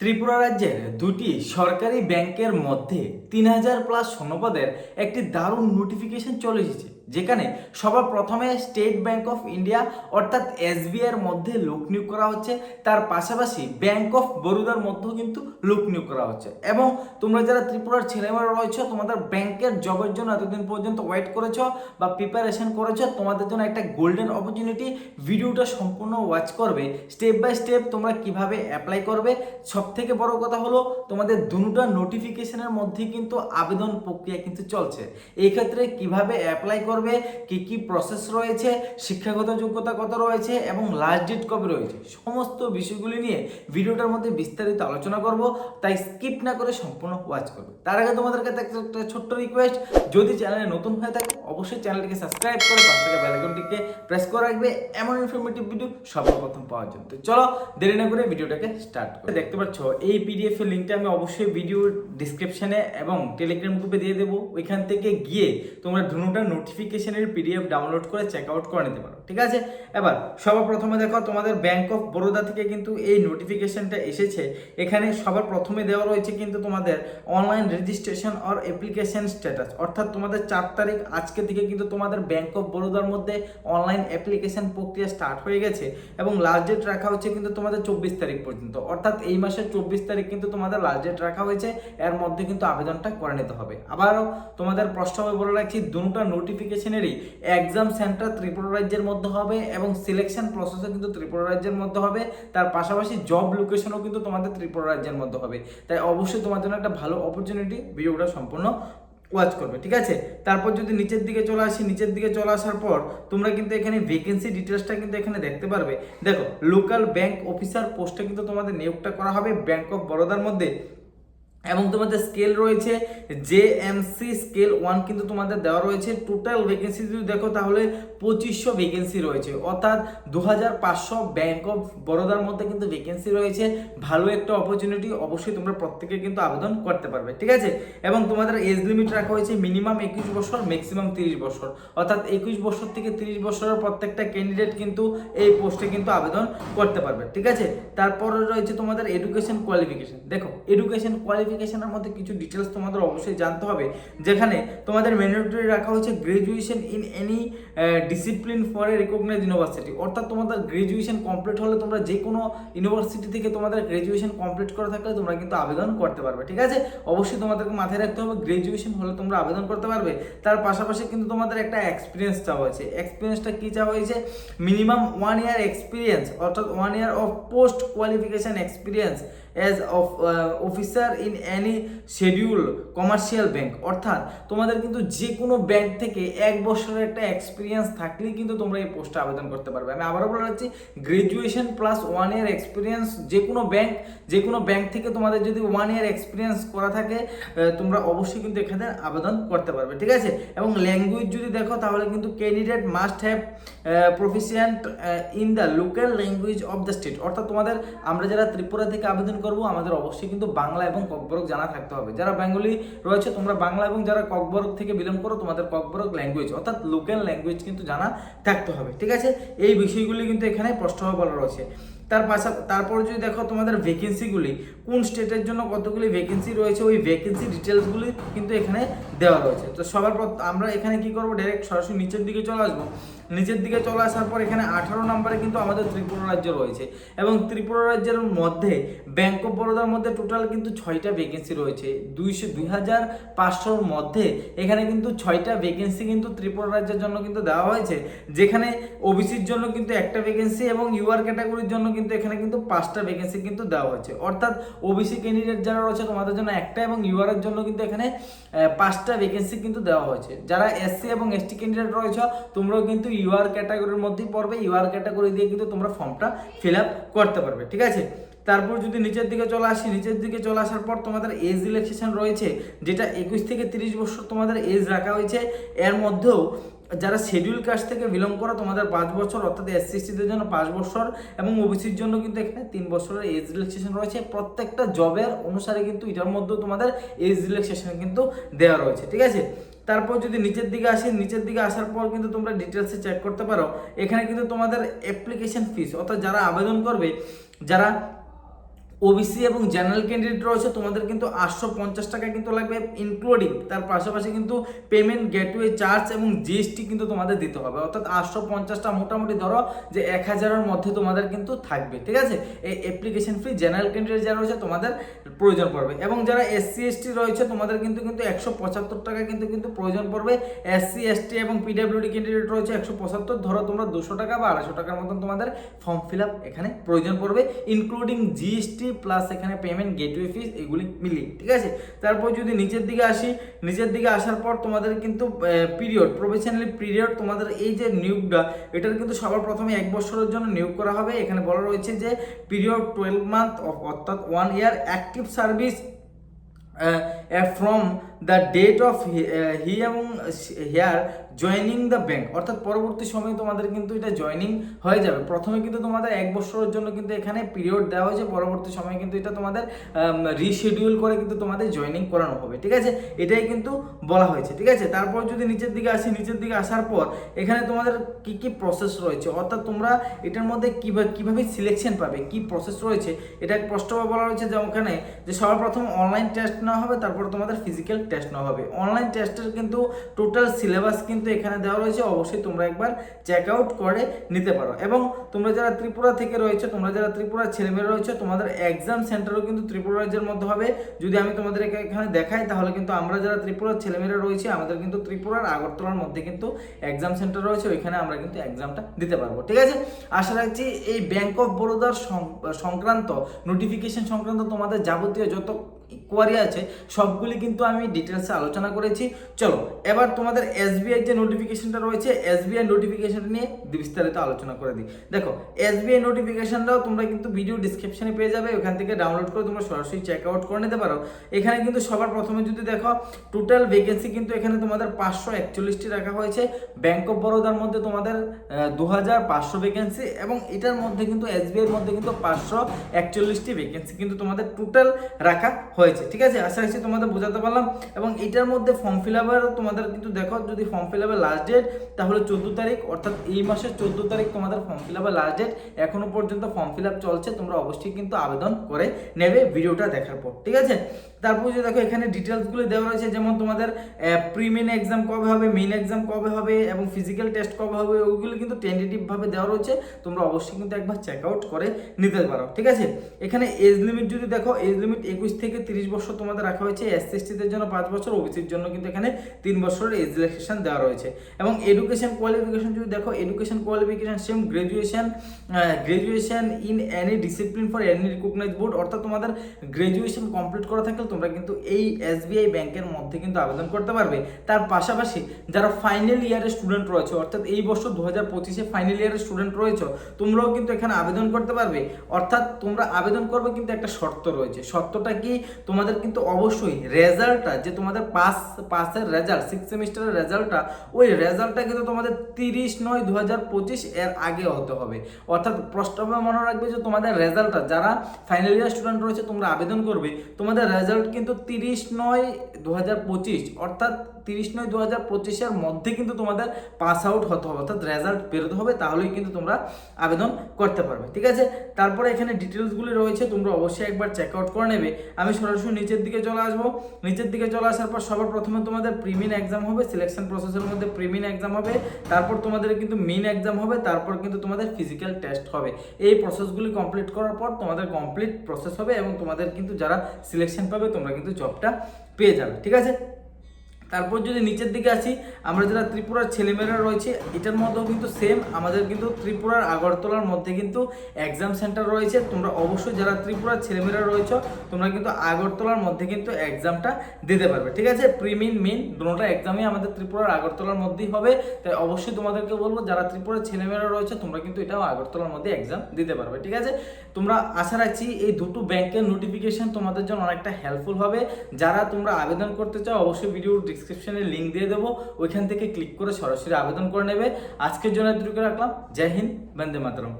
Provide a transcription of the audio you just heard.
ত্রিপুরা রাজ্যের দুটি সরকারি ব্যাংকের মধ্যে তিন হাজার প্লাস স্বর্ণপদের একটি দারুণ নোটিফিকেশন চলে এসেছে। যেখানে সবার প্রথমে স্টেট ব্যাংক অফ ইন্ডিয়া অর্থাৎ এসবিআই এর মধ্যে লোক নিয়োগ করা হচ্ছে। তার পাশাপাশি ব্যাংক অফ বরোদার মধ্যেও কিন্তু লোক নিয়োগ করা হচ্ছে। এবং তোমরা যারা ত্রিপুরার ছেলেমেয়েরা রয়েছে, তোমাদের ব্যাংকের জবের জন্য এতদিন পর্যন্ত ওয়েট করেছ বা প্রিপারেশন করেছ, তোমাদের জন্য একটা গোল্ডেন অপরচুনিটি ভিডিওটা সম্পূর্ণ ওয়াচ করবে। স্টেপ বাই স্টেপ তোমরা কীভাবে অ্যাপ্লাই করবে? সব থেকে বড় কথা হলো, তোমাদের দুটা নোটিফিকেশনের মধ্যে কিন্তু আবেদন প্রক্রিয়া কিন্তু চলছে। এই ক্ষেত্রে কীভাবে অ্যাপ্লাই করবে কি কি প্রসেস রয়েছে? শিক্ষাগত যোগ্যতা কত রয়েছে? এবং লাস্ট ডেট কবে রয়েছে? সমস্ত বিষয়গুলি নিয়ে ভিডিওটার মধ্যে বিস্তারিত আলোচনা করব। তাই স্কিপ না করে সম্পূর্ণ ওয়াচ করবে। তার আগে তোমাদের কাছে একটা ছোট্ট রিকোয়েস্ট যদি চ্যানেলে নতুন হয়ে থাকে, অবশ্যই চ্যানেলটিকে সাবস্ক্রাইব করে পাশ থেকে বেলাইকনটিকে প্রেস করে রাখবে। এমন ইনফরমেটিভ ভিডিও সর্বপ্রথম পাওয়ার জন্য। চলো, দেরি না করে ভিডিওটাকে স্টার্ট করে। দেখতে পাচ্ছ, এই পিডিএফ এর লিঙ্কটা আমি অবশ্যই ভিডিও ডিসক্রিপশনে এবং টেলিগ্রাম গ্রুপে দিয়ে দেবো। ওইখান থেকে গিয়ে তোমরা ধনুটা নোটিফিকেশনের পিডিএফ ডাউনলোড করে চেক আউট করে নিতে পারো, ঠিক আছে? এবার সবার প্রথমে দেখো তোমাদের ব্যাংক অফ বরোদা থেকে কিন্তু এই নোটিফিকেশনটা এসেছে। এখানে সবার প্রথমে দেওয়া রয়েছে কিন্তু তোমাদের online registration or application status অর্থাৎ তোমাদের চার তারিখ আজকে থেকে কিন্তু তোমাদের ব্যাংক অফ বরোদার মধ্যে অনলাইন অ্যাপ্লিকেশন প্রক্রিয়া স্টার্ট হয়ে গেছে এবং লাস্ট ডেট রাখা হচ্ছে কিন্তু তোমাদের চব্বিশ তারিখ পর্যন্ত, অর্থাৎ এই মাসের চব্বিশ তারিখ কিন্তু তোমাদের লাস্ট ডেট রাখা হয়েছে, এর মধ্যে কিন্তু আবেদনটা করে নিতে হবে। আবারও তোমাদের প্রশ্ন বলে রাখছি, দুটা নোটিফিকেশনেরই এক্সাম সেন্টার ত্রিপুরা রাজ্যের মধ্যে হবে এবং সিলেকশন প্রসেসও কিন্তু ত্রিপুরা রাজ্যের মধ্যে হবে। তার পাশাপাশি জব লোকেশনও কিন্তু তোমাদের ত্রিপুরা রাজ্যের মধ্যে হবে। তাই অবশ্যই তোমার জন্য একটা ভালো অপরচুনিটি ভিডিওটা সম্পূর্ণ ওয়াচ করবে, ঠিক আছে? তারপর যদি নিচের দিকে চলে আসি, নিচের দিকে চলে আসার পর তোমরা কিন্তু এখানে ভ্যাকেন্সি ডিটেলসটা কিন্তু এখানে দেখতে পারবে। দেখো লোকাল ব্যাংক অফিসার পোস্টে কিন্তু তোমাদের নিয়োগটা করা হবে। ব্যাংক অফ বরোদার মধ্যে এবং তোমাদের স্কেল রয়েছে J M C scale one কিন্তু তোমাদের দেওয়া রয়েছে টোটাল ভ্যাকেন্সি যদি দেখো তাহলে পঁচিশশো ভ্যাকেন্সি রয়েছে। অর্থাৎ দু হাজার পাঁচশো ব্যাঙ্ক অফ বরোদার মধ্যে কিন্তু ভ্যাকেন্সি রয়েছে। ভালো একটা অপরচুনিটি অবশ্যই তোমরা প্রত্যেকে কিন্তু আবেদন করতে পারবে, ঠিক আছে? এবং তোমাদের এজ লিমিট রাখা হয়েছে মিনিমাম একুশ বছর ম্যাক্সিমাম তিরিশ বছর। অর্থাৎ একুশ বছর থেকে তিরিশ বছরের প্রত্যেকটা ক্যান্ডিডেট কিন্তু এই পোস্টে কিন্তু আবেদন করতে পারবে, ঠিক আছে? তারপরে রয়েছে তোমাদের এডুকেশন কোয়ালিফিকেশন দেখো এডুকেশন কোয়ালিফিকেশনের মধ্যে কিছু ডিটেলস তোমাদের অবশ্যই জানতে হবে। যেখানে তোমাদের ম্যান্ডেটরি রাখা হয়েছে graduation in any discipline for a recognise university অর্থাৎ তোমাদের গ্রাজুয়েশন কমপ্লিট হলে তোমরা যে কোনো ইউনিভার্সিটি থেকে তোমাদের গ্রাজুয়েশন কমপ্লিট করে থাকলে তোমরা কিন্তু আবেদন করতে পারবে, ঠিক আছে? অবশ্যই তোমাদেরকে মাথায় রাখতে হবে গ্রাজুয়েশন হলে তোমরা আবেদন করতে পারবে। তার পাশাপাশি কিন্তু তোমাদের একটা এক্সপিরিয়েন্স চাওয়া হয়েছে। এক্সপিরিয়েন্সটা কী চাওয়া হয়েছে? মিনিমাম ওয়ান ইয়ার এক্সপিরিয়েন্স অর্থাৎ one year of post qualification experience as of officer in any schedule commercial bank অর্থাৎ তোমাদের কিন্তু যে কোনো ব্যাংক থেকে এক বছরের একটা এক্সপিরিয়েন্স থাকলেই কিন্তু তোমরা এই পোস্টে আবেদন করতে পারবে। আমি আবারও বলে রাখছি graduation plus one year experience যে কোনো ব্যাংক যে কোনো ব্যাংক থেকে তোমাদের যদি ওয়ান ইয়ার এক্সপিরিয়েন্স করা থাকে তোমরা অবশ্যই কিন্তু এখানে আবেদন করতে পারবে, ঠিক আছে? এবং ল্যাঙ্গুয়েজ যদি দেখো, তাহলে কিন্তু candidate must have proficient in the local language of the state অর্থাৎ তোমাদের, আমরা যারা ত্রিপুরা থেকে আবেদন করব, আমাদের অবশ্যই কিন্তু বাংলা এবং ককবরক জানা থাকতে হবে। যারা বেঙ্গলি রয়েছে, তোমরা বাংলা এবং যারা ককবরক থেকে বিলং করো, তোমাদের ককবরক ল্যাঙ্গুয়েজ অর্থাৎ লোকাল ল্যাঙ্গুয়েজ কিন্তু জানা থাকতে হবে, ঠিক আছে? এই বিষয়গুলি কিন্তু এখানে প্রশ্ন বলা রয়েছে। তার পাশা, তারপর যদি দেখো তোমাদের ভ্যাকেন্সিগুলি কোন স্টেটের জন্য কতগুলি ভ্যাকেন্সি রয়েছে, ওই ভ্যাকেন্সি ডিটেলসগুলি কিন্তু এখানে দেওয়া রয়েছে। তো সবার আমরা এখানে কি করব? ডাইরেক্ট সরাসরি নিচের দিকে চলে আসব। নিচের দিকে চলে আসার পর এখানে আঠারো নম্বরে কিন্তু আমাদের ত্রিপুরা রাজ্য রয়েছে। এবং ত্রিপুরা রাজ্যের মধ্যে ব্যাংক অফ বরোদার মধ্যে টোটাল কিন্তু ছয়টা ভ্যাকেন্সি রয়েছে। দুইশো দুই হাজার পাঁচশোর মধ্যে এখানে কিন্তু ছয়টা ভ্যাকেন্সি কিন্তু ত্রিপুরা রাজ্যের জন্য কিন্তু দেওয়া হয়েছে। যেখানে ওবিসির জন্য কিন্তু একটা ভ্যাকেন্সি এবং ইউআর ক্যাটাগরির জন্য কিন্তু এখানে কিন্তু পাঁচটা ভ্যাকেন্সি কিন্তু দেওয়া হয়েছে। অর্থাৎ ওবিসি ক্যান্ডিডেট যারা রয়েছে তোমাদের জন্য একটা এবং ইউআর এর জন্য কিন্তু এখানে পাঁচটা ভ্যাকেন্সি কিন্তু দেওয়া হয়েছে। যারা এসসি এবং এসটি ক্যান্ডিডেট রয়েছে, তোমরাও কিন্তু ইউআর ক্যাটাগরির মধ্যেই পড়বে। ইউআর ক্যাটাগরি দিয়ে কিন্তু তোমরা ফর্মটা ফিল করতে পারবে, ঠিক আছে? তারপর যদি নিচের দিকে চলে আসি, নিচের দিকে চলে আসার পর তোমাদের এজ রিল্যাক্সেশন রয়েছে, যেটা একুশ থেকে তিরিশ বছর তোমাদের এজ রাখা হয়েছে। এর মধ্যেও যারা শিডিউল কাস্ট থেকে বিলং করো তোমাদের পাঁচ বছর, অর্থাৎ এসসি এসটিদের জন্য পাঁচ বছর এবং ওবিসির জন্য কিন্তু এখানে তিন বছরের এজ রিল্যাক্সেশন রয়েছে। প্রত্যেকটা জবের অনুসারে কিন্তু এটার মধ্যেও তোমাদের এজ রিল্যাক্সেশন কিন্তু দেওয়া রয়েছে, ঠিক আছে? তারপর যদি নিচের দিকে আসি, নিচের দিকে আসার পর কিন্তু তোমরা ডিটেলসে চেক করতে পারো। এখানে কিন্তু তোমাদের অ্যাপ্লিকেশন ফিস অর্থাৎ যারা আবেদন করবে, যারা ওবিসি এবং জেনারেল ক্যান্ডিডেট রয়েছে, তোমাদের কিন্তু আটশো পঞ্চাশ টাকা কিন্তু লাগবে ইনক্লুডিং তার পাশাপাশি কিন্তু পেমেন্ট গেটওয়ে চার্জ এবং জিএসটি কিন্তু তোমাদের দিতে হবে। অর্থাৎ আটশো পঞ্চাশটা মোটামুটি ধরো যে এক হাজারের মধ্যে তোমাদের কিন্তু থাকবে, ঠিক আছে? এই অ্যাপ্লিকেশন ফ্রি জেনারেল ক্যান্ডিডেট যারা রয়েছে, তোমাদের প্রয়োজন পড়বে। এবং যারা এসসি এসটি রয়েছে, তোমাদের কিন্তু কিন্তু একশো পঁচাত্তর টাকা কিন্তু কিন্তু প্রয়োজন পড়বে। এসসি এসটি এবং পিডাব্লিউডি ক্যান্ডিডেট রয়েছে, একশো পঁচাত্তর, ধরো তোমরা দুশো টাকা বা আড়াইশো টাকার মতন তোমাদের ফর্ম ফিল আপ এখানে প্রয়োজন পড়বে। ইনক্লুডিং জিএসটি প্লাস এখানে পেমেন্ট গেটওয়ে ফিস এগুলি মিলিয়ে ঠিক আছে? তারপর যদি নিচের দিকে আসি, নিচের দিকে আসার পর তোমাদের কিন্তু পিরিয়ড প্রফেশনালি পিরিয়ড তোমাদের এই যে নিয়োগটা, এটার কিন্তু সবার প্রথমে এক বছরের জন্য নিয়োগ করা হবে। এখানে বলা রয়েছে যে পিরিয়ড টুয়েলভ মান্থ অর্থাৎ one year active service from the date of he এবং হেয়ার জয়নিং দ্য ব্যাংক অর্থাৎ পরবর্তী সময়ে তোমাদের কিন্তু এটা জয়নিং হয়ে যাবে। প্রথমে কিন্তু তোমাদের এক বছরের জন্য কিন্তু এখানে পিরিয়ড দেওয়া হয়েছে, পরবর্তী সময়ে কিন্তু এটা তোমাদের রিশিডিউল করে কিন্তু তোমাদের জয়নিং করানো হবে, ঠিক আছে? এটাই কিন্তু বলা হয়েছে, ঠিক আছে? তারপর যদি নিচের দিকে আসি, নিচের দিকে আসার পর এখানে তোমাদের কি কি প্রসেস রয়েছে? অর্থাৎ তোমরা এটার মধ্যে কীভাবে কীভাবে সিলেকশন পাবে, কি প্রসেস রয়েছে? এটা স্পষ্টভাবে বলা রয়েছে যে ওখানে যে সবার প্রথম অনলাইন টেস্ট নেওয়া হবে, তারপর তোমাদের ফিজিক্যাল টেস্ট নেওয়া হবে। অনলাইন টেস্টের কিন্তু টোটাল সিলেবাস কিন্তু এখানে দেওয়া রয়েছে, অবশ্যই তোমরা একবার চেক আউট করে নিতে পারো। এবং তোমরা যারা ত্রিপুরা থেকে রয়েছে, তোমরা যারা ত্রিপুরার ছেলেমেয়েরা রয়েছে, তোমাদের এক্সাম সেন্টারও কিন্তু ত্রিপুরা রাজ্যের মধ্যে হবে। যদি আমি তোমাদের এখানে দেখাই, তাহলে কিন্তু আমরা যারা ত্রিপুরার ছেলেমেয়েরা রয়েছে, আমাদের কিন্তু ত্রিপুরার আগরতলার মধ্যে কিন্তু এক্সাম সেন্টার রয়েছে, ওইখানে আমরা কিন্তু এক্সামটা দিতে পারব। ঠিক আছে? আশা রাখছি এই ব্যাংক অফ বরোদার সংক্রান্ত নোটিফিকেশন সংক্রান্ত তোমাদের যাবতীয় যত কোয়ারি আছে, সবগুলি কিন্তু আমি ডিটেলসে আলোচনা করেছি। চলো, এবার তোমাদের এসবিআই যে নোটিফিকেশনটা রয়েছে এসবিআই নোটিফিকেশনটা নিয়ে বিস্তারিত আলোচনা করে দিই। দেখো এসবিআই নোটিফিকেশনটাও তোমরা কিন্তু ভিডিও ডিসক্রিপশনে পেয়ে যাবে, ওখান থেকে ডাউনলোড করে তোমরা সরাসরি চেক আউট করে নিতে পারো। এখানে কিন্তু সবার প্রথমে যদি দেখো টোটাল ভ্যাকেন্সি কিন্তু এখানে তোমাদের পাঁচশো একচল্লিশটি রাখা হয়েছে। ব্যাংক অফ বরোদার মধ্যে তোমাদের দু হাজার পাঁচশো ভ্যাকেন্সি এবং এটার মধ্যে কিন্তু এসবিআইয়ের মধ্যে কিন্তু পাঁচশো একচল্লিশটি ভ্যাকেন্সি কিন্তু তোমাদের টোটাল রাখা হয়েছে। ঠিক আছে? আশা রাখছি তোমাদের বোঝাতে পারলাম। এবং এটার মধ্যে ফর্ম ফিল আপের তোমাদের কিন্তু দেখো, যদি ফর্ম ফিল আপের লাস্ট ডেট তাহলে চোদ্দ তারিখ, অর্থাৎ এই মাসের চোদ্দ তারিখ তোমাদের ফর্ম ফিল আপের লাস্ট ডেট এখনও পর্যন্ত ফর্ম ফিল আপ চলছে, তোমরা অবশ্যই কিন্তু আবেদন করে নেবে ভিডিওটা দেখার পর, ঠিক আছে? তারপর যে দেখো, এখানে ডিটেলসগুলো দেওয়া রয়েছে, যেমন তোমাদের প্রি মেন এক্সাম কবে হবে মেইন এক্সাম কবে হবে, এবং ফিজিক্যাল টেস্ট কবে হবে, ওইগুলো কিন্তু টেন্টেটিভভাবে দেওয়া রয়েছে। তোমরা অবশ্যই কিন্তু একবার চেক আউট করে নিতে পারো, ঠিক আছে? এখানে এজ লিমিট যদি দেখো এজ লিমিট একুশ থেকে তিরিশ বছর তোমাদের রাখা হয়েছে এসসি এসটিদের জন্য, পাঁচ বছর ওবিসির জন্য কিন্তু এখানে তিন বছরের এজ রিল্যাক্সেশন দেওয়া রয়েছে। এবং এডুকেশন কোয়ালিফিকেশন যদি দেখো education qualification same graduation graduation in any discipline for any recognise board অর্থাৎ তোমাদের গ্রাজুয়েশন কমপ্লিট করা থাকলে তোমরা কিন্তু এই এসবিআই ব্যাংকের মধ্যে কিন্তু আবেদন করতে পারবে। তার পাশাপাশি যারা ফাইনাল ইয়ারের স্টুডেন্ট রয়েছে, অর্থাৎ এই বছর দু হাজার পঁচিশে ফাইনাল ইয়ারের স্টুডেন্ট রয়েছে, তোমরাও কিন্তু এখানে আবেদন করতে পারবে। অর্থাৎ তোমরা আবেদন করবে কিন্তু একটা শর্ত রয়েছে। শর্তটা কি? তোমাদের কিন্তু অবশ্যই রেজাল্টটা, যে তোমাদের পাস, পাসের রেজাল্ট সিক্স সেমিস্টারের রেজাল্টটা, ওই রেজাল্টটা কিন্তু তোমাদের তিরিশ নয় দু হাজার পঁচিশ এর আগে হতে হবে। অর্থাৎ প্রশ্নভাবে মনে রাখবে যে তোমাদের রেজাল্টটা, যারা ফাইনাল ইয়ার স্টুডেন্ট রয়েছে, তোমরা আবেদন করবে, তোমাদের রেজাল্ট কিন্তু তিরিশ নয় দু হাজার পঁচিশ, অর্থাৎ তিরিশ নয় দু হাজার পঁচিশের মধ্যে কিন্তু তোমাদের পাস আউট হতে হবে, অর্থাৎ রেজাল্ট বেরোতে হবে, তাহলেই কিন্তু তোমরা আবেদন করতে পারবে, ঠিক আছে? তারপরে এখানে ডিটেলসগুলি রয়েছে, তোমরা অবশ্যই একবার চেক আউট করে নেবে। আমি সরাসরি নিচের দিকে চলে আসব। নিচের দিকে চলে আসার পর সবার প্রথমে তোমাদের প্রিমিন এক্সাম হবে সিলেকশন প্রসেসের মধ্যে প্রিমিন এক্সাম হবে, তারপর তোমাদের কিন্তু মেইন এক্সাম হবে, তারপর কিন্তু তোমাদের ফিজিক্যাল টেস্ট হবে। এই প্রসেসগুলি কমপ্লিট করার পর তোমাদের কমপ্লিট প্রসেস হবে এবং তোমাদের কিন্তু যারা সিলেকশন পাবে, তোমরা কিন্তু জবটা পেয়ে যাবে, ঠিক আছে? তারপর যদি নিচের দিকে আসি, আমরা যারা ত্রিপুরার ছেলেমেয়েরা রয়েছে, এটার মধ্যেও কিন্তু সেম আমাদের কিন্তু ত্রিপুরার আগরতলার মধ্যে কিন্তু এক্সাম সেন্টার রয়েছে। তোমরা অবশ্যই যারা ত্রিপুরার ছেলেমেয়েরা রয়েছে, তোমরা কিন্তু আগরতলার মধ্যে কিন্তু এক্সামটা দিতে পারবে। ঠিক আছে? প্রিমিন মেন দুটোটা এক্সামই আমাদের ত্রিপুরার আগরতলার মধ্যেই হবে। তাই অবশ্যই তোমাদেরকে বলব, যারা ত্রিপুরার ছেলেমেয়েরা রয়েছে, তোমরা কিন্তু এটাও আগরতলার মধ্যে এক্সাম দিতে পারবে। ঠিক আছে? তোমরা আশা রাখছি এই দুটো ব্যাংকের নোটিফিকেশন তোমাদের জন্য অনেকটা হেল্পফুল হবে। যারা তোমরা আবেদন করতে চাও, অবশ্যই ভিডিও ডিসক্রিপশনে লিঙ্ক দিয়ে দেবো। ওইখান থেকে ক্লিক করে সরাসরি আবেদন করে নেবে। আজকের জন্য এতটুকু রাখলাম। জয় হিন্দ, বন্দে মাতরম।